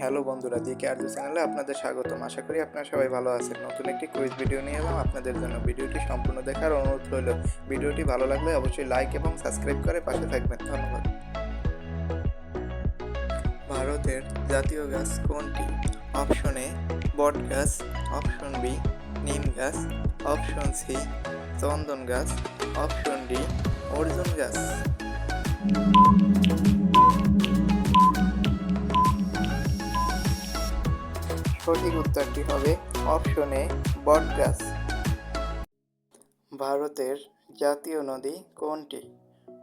Hello বন্ধুরা, দিকে আর্য চ্যানেলে আপনাদের স্বাগতম। আশা করি আপনারা সবাই ভালো আছেন। নতুন একটি কুইজ ভিডিও নিয়ে এলাম আপনাদের জন্য। ভিডিওটি সম্পূর্ণ দেখার অনুরোধ রইল। ভিডিওটি ভালো লাগলে অবশ্যই লাইক এবং সাবস্ক্রাইব করে পাশে থাকবেন। ধন্যবাদ। ভারতের জাতীয় গাছ কোনটি? অপশন এ বট গাছ। অপশন বি নিম গাছ। অপশন সি চন্দন গাছ। অপশন ডি অর্জুন গাছ। সঠিক উত্তরটি হবে অপশন এ বট গাছ ভারতের জাতীয় নদী কোনটি?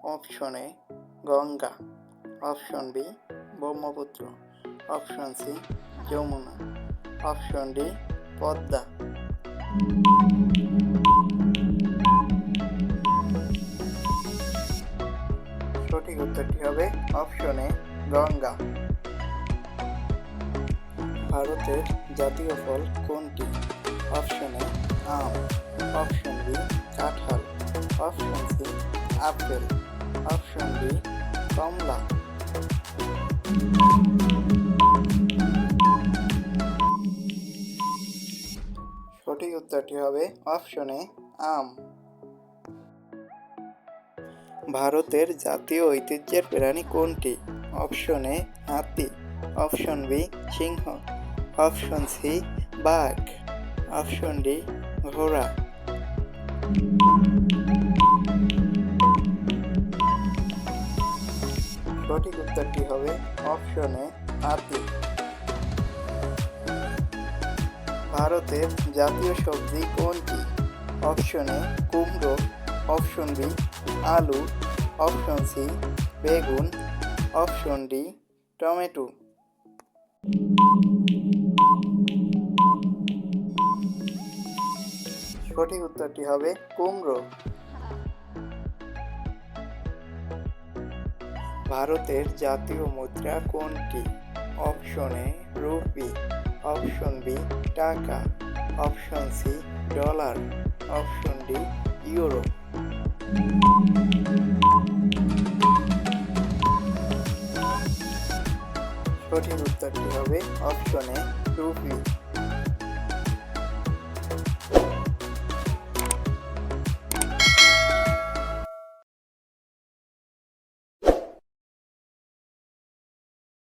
Option Ganga. Option B, Brahmaputra. Option C, Yamuna. Option D, Padma. সঠিক উত্তরটি হবে অপশন এ, গঙ্গা। ভারতের জাতীয় ফল কোনটি? অপশন এ, আম। অপশন বি, কাঁঠাল। Option C, apple. Option D, কমলা। সঠিক উত্তরটি হবে অপশন এ, আম। ভারতের জাতীয় ঐতিহ্যের প্রাণী কোনটি? অপশন এ, হাতি। অপশন বি, সিংহ। অপশন সি বাঘ। অপশন ডি ঘোড়া। সঠিক উত্তরটি হবে অপশন হাতি। ভারতের জাতীয় সবজি কোনটি? অপশন কুমড়ো। অপশন বি আলু। অপশন সি বেগুন। Option D tomato. সঠিক উত্তরটি হবে কুমড়ো। ভারতের জাতীয় মুদ্রা কোনটি? Option A rupee, option B টাকা, option C dollar, option D euro. সঠিক উত্তরটি হবে অপশন এ রুপি।